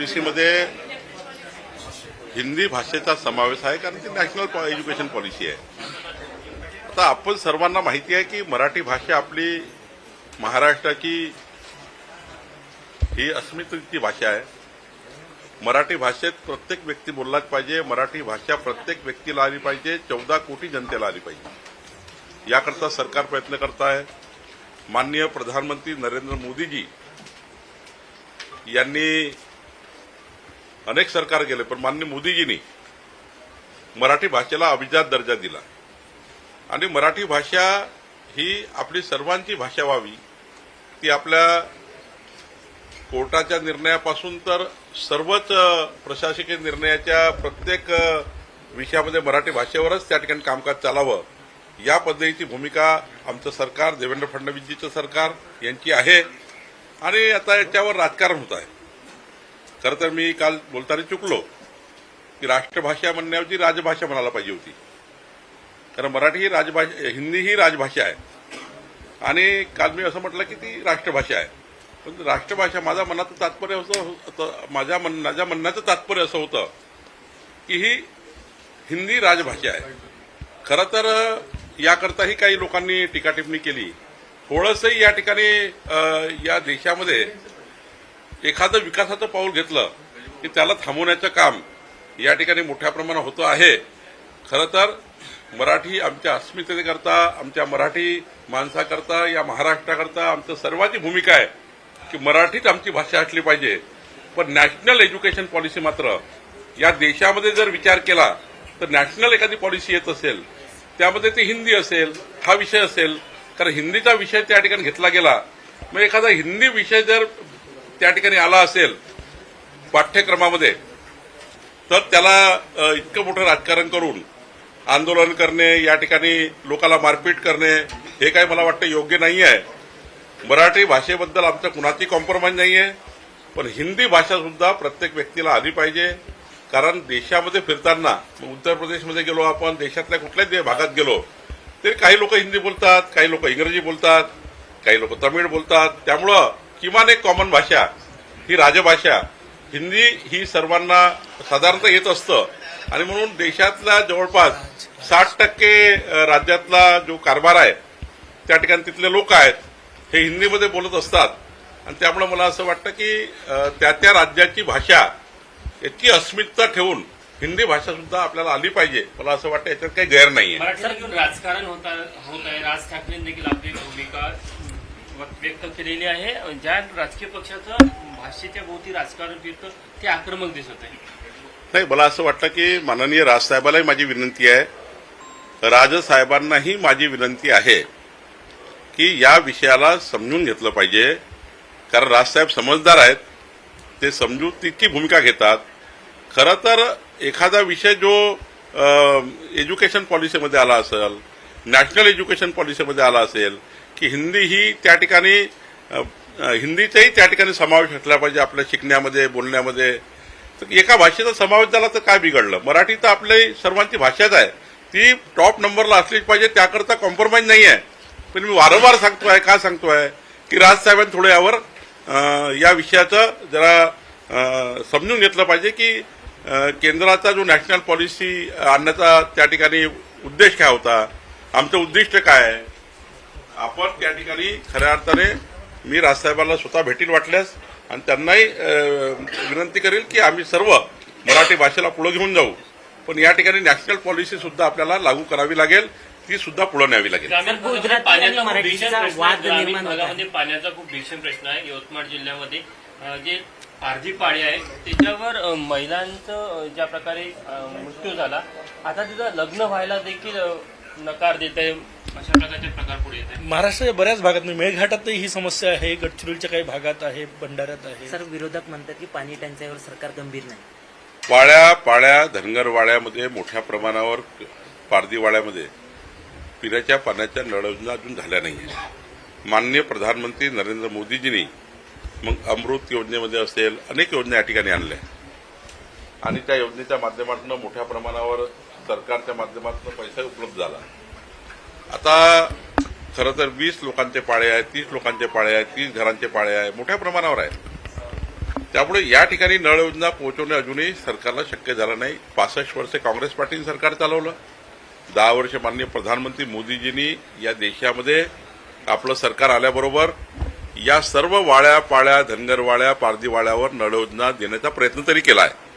पॉलिसीमध्ये हिंदी भाषेचा समावेश आहे कारण ती नॅशनल एज्युकेशन पॉलिसी आहे. आता आपण सर्वांना माहिती आहे की मराठी भाषा आपली महाराष्ट्राची ही अस्मितेची भाषा आहे. मराठी भाषेत प्रत्येक व्यक्ती बोललाच पाहिजे मराठी भाषा प्रत्येक व्यक्तीला आली पाहिजे चौदा कोटी जनतेला आली पाहिजे. याकरता सरकार प्रयत्न करत आहे माननीय प्रधानमंत्री नरेंद्र मोदीजी यांनी अनेक सरकार गेले पण मान्य मोदीजींनी मराठी भाषेला अभिजात दर्जा दिला. आणि मराठी भाषा ही आपली सर्वांची भाषा व्हावी ती आपल्या कोर्टाच्या निर्णयापासून तर सर्वच प्रशासकीय निर्णयाच्या प्रत्येक विषयामध्ये मराठी भाषेवरच त्या ठिकाणी कामकाज चालावं. या पद्धतीची भूमिका आमचं सरकार देवेंद्र फडणवीसजीचं सरकार यांची आहे. आणि आता याच्यावर राजकारण होत आहे. खरं तर मी काल बोलताना चुकलो की राष्ट्रभाषा म्हणण्याऐवजी राजभाषा म्हणायला पाहिजे होती. कारण मराठी ही राजभाषा हिंदी ही राजभाषा आहे. आणि काल मी असं म्हटलं की ती राष्ट्रभाषा आहे. पण राष्ट्रभाषा माझ्या मनाचं तात्पर्य असं होतं माझ्या म्हण माझ्या म्हणण्याचं तात्पर्य असं होतं की ही हिंदी राजभाषा आहे. खरं तर याकरताही काही लोकांनी टीकाटिपणी केली. थोडंसंही या ठिकाणी या देशामध्ये एखादं विकासाचं पाऊल घेतलं की त्याला थांबवण्याचं काम या ठिकाणी मोठ्या प्रमाणात होतं आहे. खरं तर मराठी आमच्या अस्मितेकरता आमच्या मराठी माणसाकरता या महाराष्ट्राकरता आमचं सर्वांची भूमिका आहे की मराठीच आमची भाषा असली पाहिजे. पण नॅशनल एज्युकेशन पॉलिसी मात्र या देशामध्ये जर विचार केला तर नॅशनल एखादी पॉलिसी येत असेल त्यामध्ये ते हिंदी असेल हा विषय असेल कारण हिंदीचा विषय त्या ठिकाणी घेतला गेला. मग एखादा हिंदी विषय जर त्या ठिकाणी आला असेल पाठ्यक्रमामध्ये तर त्याला इतकं मोठं राजकारण करून आंदोलन करणे या ठिकाणी लोकांना मारपीट करणे हे काय मला वाटतं योग्य नाही आहे. मराठी भाषेबद्दल आमचं कुणाची कॉम्प्रोमाइज नाही आहे पण हिंदी भाषा सुद्धा प्रत्येक व्यक्तीला आली पाहिजे. कारण देशामध्ये फिरताना उत्तर प्रदेशमध्ये गेलो आपण देशातल्या कुठल्याही दे- भागात गेलो तरी काही लोक हिंदी बोलतात काही लोक इंग्रजी बोलतात काही लोक तमिळ बोलतात. त्यामुळं किमान एक कॉमन भाषा ही राजभाषा. हिंदी ही सर्वांना साधारणतः येत असतं. आणि म्हणून देशातला जवळपास साठ टक्के राज्यातला जो कारभार आहे त्या ठिकाणी तिथले लोक आहेत हे हिंदीमध्ये बोलत असतात. आणि त्यामुळे मला असं वाटतं की त्या त्या राज्याची भाषा याची अस्मितता ठेवून हिंदी भाषा सुद्धा आपल्याला आली पाहिजे. मला असं वाटतं याच्यात काही गैर घेऊन राजकारण होत आहे होत आहे. राज ठाकरेंनी देखील आपली भूमिका व्यक्त केलेली आहे. ज्या राजकीय पक्षाचं भाषेच्या भोवती राजकारण फिरतं ते आक्रमक दिसत आहे. नाही मला असं वाटतं की माननीय राजसाहेबालाही माझी विनंती आहे. राजसाहेबांनाही माझी विनंती आहे की या विषयाला समजून घेतलं पाहिजे. कारण राजसाहेब समजदार आहेत. ते समजूतीची भूमिका घेतात. खरं तर एखादा विषय जो एज्युकेशन पॉलिसीमध्ये आला असेल नॅशनल एज्युकेशन पॉलिसीमध्ये आला असेल की हिंदी ही त्या ठिकाणी हिंदीचाही त्या ठिकाणी समावेश असला पाहिजे आपल्या शिकण्यामध्ये बोलण्यामध्ये. तर एका भाषेचा समावेश झाला तर काय बिघडलं? मराठी तर आपली सर्वांची भाषाच आहे. ती टॉप नंबरला असलीच पाहिजे त्याकरता कॉम्प्रोमाइज नाही आहे. पण मी वारंवार सांगतोय का सांगतोय? की राजसाहेबांनी थोडं यावर या विषयाचं जरा समजून घेतलं पाहिजे की केंद्राचा जो नॅशनल पॉलिसी आणण्याचा त्या ठिकाणी उद्देश काय होता? आमचं उद्दिष्ट काय आहे? आपण त्या ठिकाणी खऱ्या अर्थाने मी राजसाहेबांना स्वतः भेटील वाटल्यास आणि त्यांनाही विनंती करेल की आम्ही सर्व मराठी भाषेला पुढे घेऊन जाऊ. पण या ठिकाणी नॅशनल पॉलिसी सुद्धा आपल्याला लागू करावी लागेल ती सुद्धा पुढे न्यावी लागेल. पाण्याचा आणि खूप भीषण प्रश्न वाद आहे. यवतमाळ जिल्ह्यामध्ये जे आरजी पाळी आहे त्याच्यावर महिलांचं ज्या प्रकारे मृत्यू झाला आता तिथं लग्न व्हायला देखील नकार देत आहे अशा प्रकारचे प्रकार पुढे येत आहे महाराष्ट्राच्या बऱ्याच भागात म्हणजे मेळघाटातही ही समस्या आहे गडचिरोलीच्या काही भागात आहे भंडाऱ्यात आहे. सर विरोधक म्हणतात की पाणी टंचाईवर सरकार गंभीर नाही. पाळ्या पाळ्या धनगरवाड्यामध्ये मोठ्या प्रमाणावर पारदीवाड्यामध्ये पिण्याच्या पाण्याच्या नळयोजना अजून झाल्या नाही माननीय प्रधानमंत्री नरेंद्र मोदीजींनी मग अमृत योजनेमध्ये असेल अनेक योजना या ठिकाणी आणल्या. आणि त्या योजनेच्या माध्यमातून मोठ्या प्रमाणावर सरकारच्या माध्यमातून पैसा उपलब्ध झाला. आता खरं तर वीस लोकांचे पाळे आहेत तीस लोकांचे पाळे आहेत तीस घरांचे पाळे आहे मोठ्या प्रमाणावर आहेत. त्यामुळे या ठिकाणी नळ योजना पोहोचवणे अजूनही सरकारला शक्य झालं नाही. पासष्ट वर्षे काँग्रेस पार्टीने सरकार चालवलं. दहा वर्ष माननीय प्रधानमंत्री मोदीजींनी या देशामध्ये आपलं सरकार आल्याबरोबर या सर्व वाड्या पाळ्या धनगरवाळ्या पारदीवाळ्यावर नळ योजना देण्याचा प्रयत्न तरी केला आहे.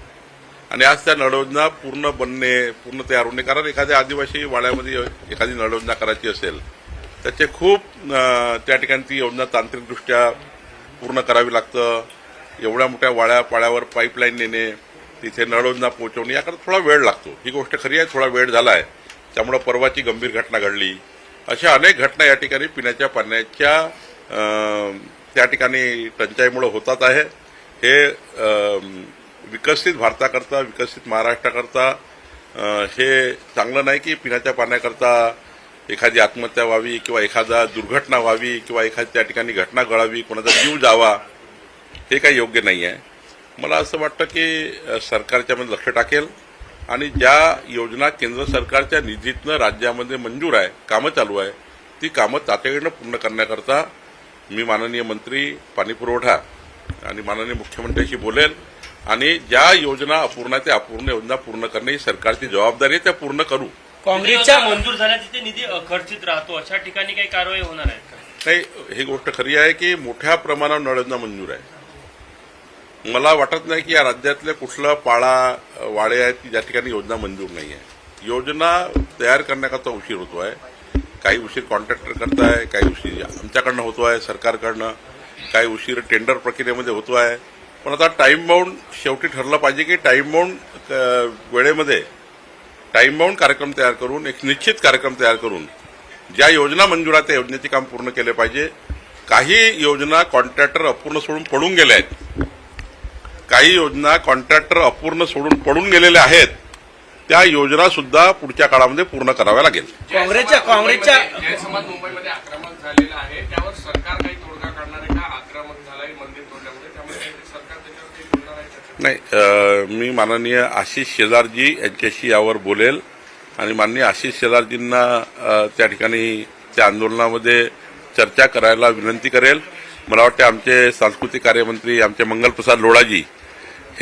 आणि आज त्या नळयोजना पूर्ण बनणे पूर्ण तयार होणे कारण एखाद्या आदिवासी वाड्यामध्ये एखादी नळयोजना करायची असेल त्याचे खूप त्या ठिकाणी ती योजना तांत्रिकदृष्ट्या पूर्ण करावी लागतं. एवढ्या मोठ्या वाड्या पाड्यावर पाईपलाईन नेणे तिथे नळयोजना पोहोचवणे याकडे थोडा वेळ लागतो. ही गोष्ट खरी आहे थोडा वेळ झाला आहे. त्यामुळं परवाची गंभीर घटना घडली. अशा अनेक घटना या ठिकाणी पिण्याच्या पाण्याच्या त्या ठिकाणी टंचाईमुळे होतात आहे. हे विकसित भारताकरता विकसित महाराष्ट्राकरता हे चांगलं नाही की पिण्याच्या पाण्याकरता एखादी आत्महत्या व्हावी किंवा एखादा दुर्घटना व्हावी किंवा एखादी त्या ठिकाणी घटना घडावी कोणाचा जीव जावा हे काही योग्य नाही आहे मला असं वाटतं की सरकारच्यामध्ये लक्ष टाकेल आणि ज्या योजना केंद्र सरकारच्या निधीतनं राज्यामध्ये मंजूर आहे कामं चालू आहे ती कामं तातडीनं पूर्ण करण्याकरता मी माननीय मंत्री पाणीपुरवठा आणि माननीय मुख्यमंत्र्यांशी बोलेल. आणि ज्या योजना अपूर्ण आहे त्या अपूर्ण योजना पूर्ण करणे ही सरकारची जबाबदारी आहे त्या पूर्ण करू. काँग्रेसच्या मंजूर झाल्या तिथे निधी अखर्चित राहतो. अशा ठिकाणी काही कारवाई होणार आहे नाही ही गोष्ट खरी आहे की मोठ्या प्रमाणावर नळ योजना मंजूर आहे. मला वाटत नाही की या राज्यातले कुठलं पाळा वाडे आहेत की ज्या ठिकाणी योजना मंजूर नाही आहे. योजना तयार करण्याकरता उशीर होतो आहे काही उशीर कॉन्ट्रॅक्टर करताय काही उशीर आमच्याकडनं होतो आहे सरकारकडनं. काही उशीर टेंडर प्रक्रियेमध्ये होतो आहे पण आता टाइम बाउंड शेवटी ठरलं पाहिजे की टाइम बाउंड वेळेमध्ये टाइम बाउंड कार्यक्रम तयार करून एक निश्चित कार्यक्रम तयार करून ज्या योजना मंजूर आहेत त्या योजनेचे काम पूर्ण केले पाहिजे. काही योजना कॉन्ट्रॅक्टर अपूर्ण सोडून पडून गेल्या आहेत. काही योजना कॉन्ट्रॅक्टर अपूर्ण सोडून पडून गेलेल्या आहेत. त्या योजना सुद्धा पुढच्या काळामध्ये पूर्ण कराव्या लागेल. काँग्रेसच्या काँग्रेसच्या जयसमाज मुंबईमध्ये आक्रमक झालेलं आहे. त्यावर सरकार काही तोडगा काढणार आहे का? आक्रमक झालाय मंदिर तोडल्यामुळे. त्यामुळे काहीतरी सरकार त्याच्यावर काही बोलणार आहे का? नाही मी माननीय आशिष शेलारजी यांच्याशी यावर बोलेल. आणि माननीय आशिष शेलारजींना अ, त्या ठिकाणी त्या आंदोलनामध्ये चर्चा करायला विनंती करेल. मला वाटते आमचे सांस्कृतिक कार्यमंत्री आमचे मंगलप्रसाद लोढाजी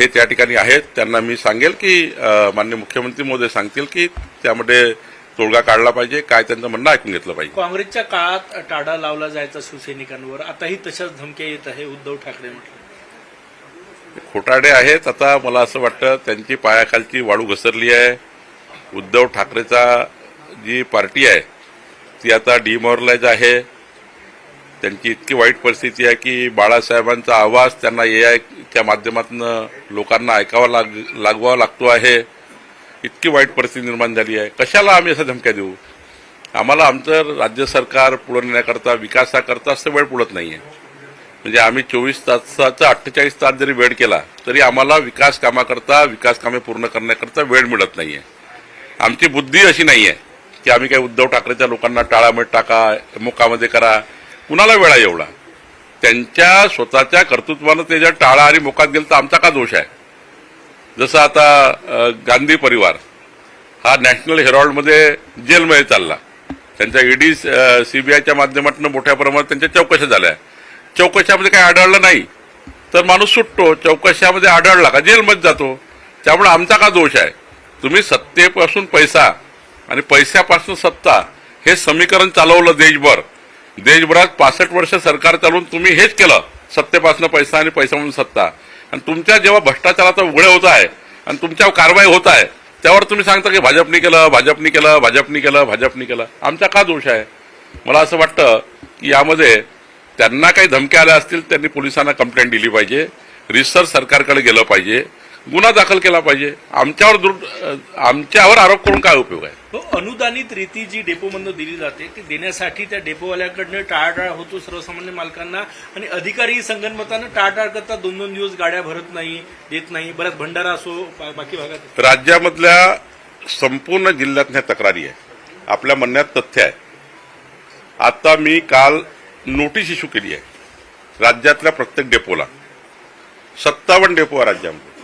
हे त्या ठिकाणी आहेत. त्यांना मी सांगेल की अ, माननीय मुख्यमंत्री मोदी सांगतील की त्यामध्ये तोडगा काढला पाहिजे काय त्यांचं म्हणणं ऐकून घेतलं पाहिजे. काँग्रेसच्या काळात टाळा लावला जायचा शिवसैनिकांवर. आताही तशाच धमक्या येत आहे उद्धव ठाकरे म्हटलं. खोटाडे आहेत. आता मला असं वाटतं त्यांची पायाखालची वाळू घसरली आहे. उद्धव ठाकरेचा जी पार्टी आहे ती आता डिमॉरलाइज आहे. त्यांची इतकी वाईट परिस्थिती आहे की बाळासाहेबांचा आवाज त्यांना ए आयच्या माध्यमातून लोकांना ऐकावा लाग लागवावा लागतो आहे. इतकी वाईट परिस्थिती निर्माण झाली आहे. कशाला आम्ही अशा धमक्या देऊ? आम्हाला आमचं राज्य सरकार पुढे नेण्याकरता विकासाकरता असं वेळ पुरत आहे म्हणजे आम्ही चोवीस तासाचा अठ्ठेचाळीस तास जरी वेळ केला तरी आम्हाला विकास कामाकरता विकास कामे पूर्ण करण्याकरता वेळ मिळत नाही आहे आमची बुद्धी अशी नाही आहे की आम्ही काही उद्धव ठाकरेच्या लोकांना टाळामेट टाका मुकामध्ये करा कुणाला वेळा एवढा? त्यांच्या स्वतःच्या कर्तृत्वानं ते जर टाळा आणि मोकात गेलं तर आमचा का दोष आहे? जसं आता गांधी परिवार हा नॅशनल हेरॉल्डमध्ये जेलमध्ये चालला. त्यांच्या ईडी सीबीआयच्या माध्यमातून मोठ्या प्रमाणात त्यांच्या चौकशा झाल्या. चौकशामध्ये काही आढळलं नाही. तर माणूस सुटतो. चौकशामध्ये आढळला का? जेलमध्ये जातो. त्यामुळे आमचा का दोष आहे? तुम्ही सत्तेपासून पैसा आणि पैशापासून सत्ता हे समीकरण चालवलं देशभर. देशभरात पासष्ट वर्ष सरकार चालून तुम्ही हेच केलं. सत्तेपासून पैसा आणि पैसा म्हणून सत्ता. आणि तुमच्या जेव्हा भ्रष्टाचाराचा उघडे होत आहे आणि तुमच्यावर कारवाई होत आहे त्यावर तुम्ही सांगता की भाजपने केलं भाजपनी केलं भाजपनी केलं भाजपनी केलं. आमचा का दोष आहे? मला असं वाटतं की यामध्ये त्यांना काही धमक्या आल्या असतील त्यांनी पोलिसांना कंप्लेंट दिली पाहिजे. रिसर्च सरकारकडे गेलं पाहिजे. गुन्हा दाखल केला पाहिजे. आमच्यावर आमच्यावर आरोप करून काय उपयोग आहे? हो, अनुदानित रीती जी डेपोमधनं दिली जाते ती देण्यासाठी त्या डेपोवाल्याकडनं टाळाटाळ होतो सर्वसामान्य मालकांना आणि अधिकारी संगणमतानं टाळाटाळ करता दोन दोन दिवस गाड्या भरत नाही देत नाही. बऱ्याच भंडारा असो बा- बाकी भागात. राज्यामधल्या संपूर्ण जिल्ह्यात ह्या तक्रारी आहे. आपल्या म्हणण्यात तथ्य आहे. आता मी काल नोटीस इश्यू केली आहे. राज्यातल्या प्रत्येक डेपोला. सत्तावन्न डेपो आहे राज्यामध्ये.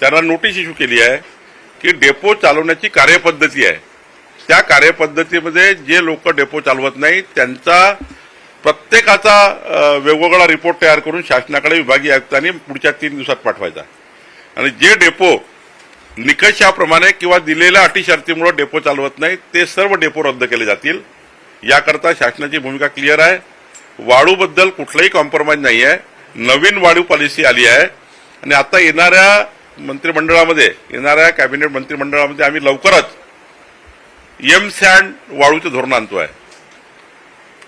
त्यांना नोटीस इश्यू केली आहे की डेपो चालवण्याची कार्यपद्धती आहे. त्या कार्यपद्धतीमध्ये जे लोक डेपो चालवत नाही त्यांचा प्रत्येकाचा वेगवेगळा रिपोर्ट तयार करून शासनाकडे विभागीय आयुक्तांनी पुढच्या तीन दिवसात पाठवायचा. आणि जे डेपो निकषाप्रमाणे किंवा दिलेल्या अटी शर्तीमुळे डेपो चालवत नाही ते सर्व डेपो रद्द केले जातील. याकरता शासनाची भूमिका क्लिअर आहे. वाळूबद्दल कुठलंही कॉम्प्रोमाइज नाही आहे. नवीन वाळू पॉलिसी आली आहे. आणि आता येणाऱ्या मंत्रिमंडळामध्ये येणाऱ्या कॅबिनेट मंत्रिमंडळामध्ये आम्ही लवकरच एम सँड वाळूचं धोरण आहे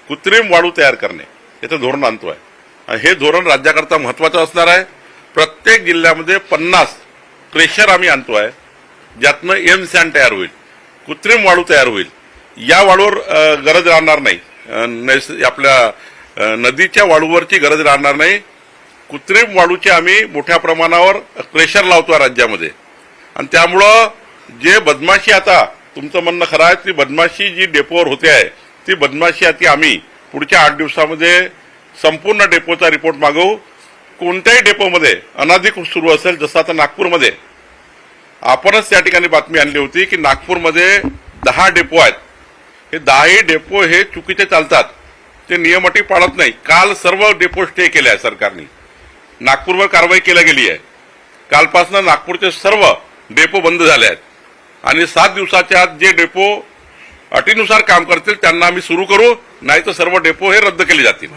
कृत्रिम वाळू तयार करणे याचं धोरण आणतो आणि हे धोरण राज्याकरता महत्वाचं असणार आहे. प्रत्येक जिल्ह्यामध्ये पन्नास क्रेशर आम्ही आणतो आहे ज्यातनं एम सँड तयार होईल कृत्रिम वाळू तयार होईल. या वाळूवर गरज राहणार नाही. आपल्या नदीच्या वाळूवरची गरज राहणार नाही. कृत्रिम वाळूचे आम्ही मोठ्या प्रमाणावर क्रेशर लावतो राज्यामध्ये. आणि त्यामुळं जे बदमाशी आता तुमचं म्हणणं खरं आहे ती बदमाशी जी डेपोवर होते आहे ती बदमाशी आता आम्ही. पुढच्या आठ दिवसामध्ये संपूर्ण डेपोचा रिपोर्ट मागवू. कोणत्याही डेपोमध्ये अनाधिकृत सुरू असेल जसं आता नागपूरमध्ये. आपणच त्या ठिकाणी बातमी आणली होती की नागपूरमध्ये दहा डेपो आहेत. हे दहाही डेपो हे चुकीचे चालतात. ते नियमटी पाळत नाही. काल सर्व डेपो स्टे केले आहे सरकारने. नागपूरवर कारवाई केली गेली आहे. कालपासून नागपूरचे सर्व डेपो बंद झाले आहेत. आणि सात दिवसाच्या आत जे डेपो अटीनुसार काम करतील त्यांना आम्ही सुरू करू नाही तर सर्व डेपो हे रद्द केले जातील.